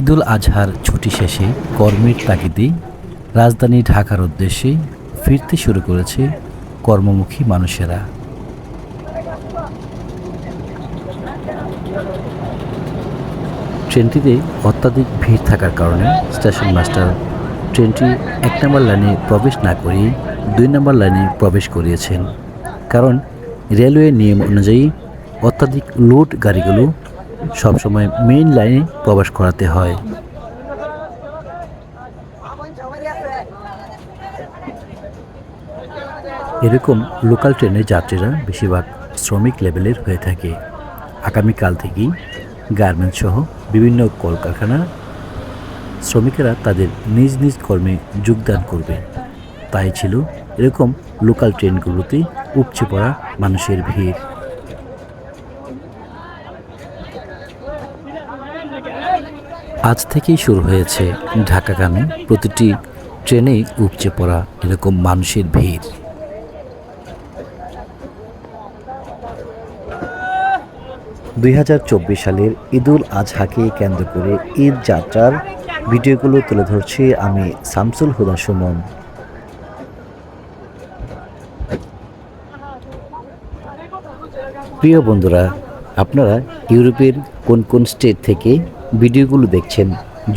ঈদুল আজহার ছুটি শেষে কর্মের তাগিদে রাজধানী ঢাকার উদ্দেশ্যে ফিরতে শুরু করেছে কর্মমুখী মানুষেরা। ট্রেনটিতে অত্যাধিক ভিড় থাকার কারণে স্টেশন মাস্টার ট্রেনটি এক নম্বর লাইনে প্রবেশ না করিয়ে দুই নম্বর লাইনে প্রবেশ করিয়েছেন। কারণ রেলওয়ে নিয়ম অনুযায়ী অত্যাধিক লোড গাড়িগুলো সবসময় মেইন লাইনে প্রবেশ করাতে হয়। এরকম লোকাল ট্রেনের যাত্রীরা বেশিরভাগ শ্রমিক লেভেলের হয়ে থাকে। আগামীকাল থেকেই গার্মেন্টস সহ বিভিন্ন কলকারখানা শ্রমিকেরা তাদের নিজ নিজ কর্মে যোগদান করবে। তাই ছিল এরকম লোকাল ট্রেনগুলোতে উপচে পড়া মানুষের ভিড়। আজ থেকেই শুরু হয়েছে ঢাকাগামী প্রতিটি ট্রেনেই উপচে পড়া এরকম মানুষের ভিড়। দুই হাজার চব্বিশ সালের ঈদুল আজহাকে কেন্দ্র করে ঈদ যাত্রার ভিডিওগুলো তুলে ধরছি আমি শামসুল হুদা সুমন। প্রিয় বন্ধুরা আপনারা ইউরোপের কোন কোন স্টেট থেকে ভিডিওগুলো দেখছেন,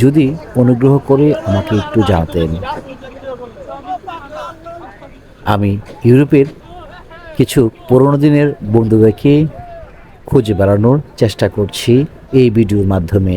যদি অনুগ্রহ করে আমাকে একটু জানাতেন। আমি ইউরোপের কিছু পুরোনো দিনের বন্ধুদেরকে খুঁজে বেড়ানোর চেষ্টা করছি এই ভিডিওর মাধ্যমে।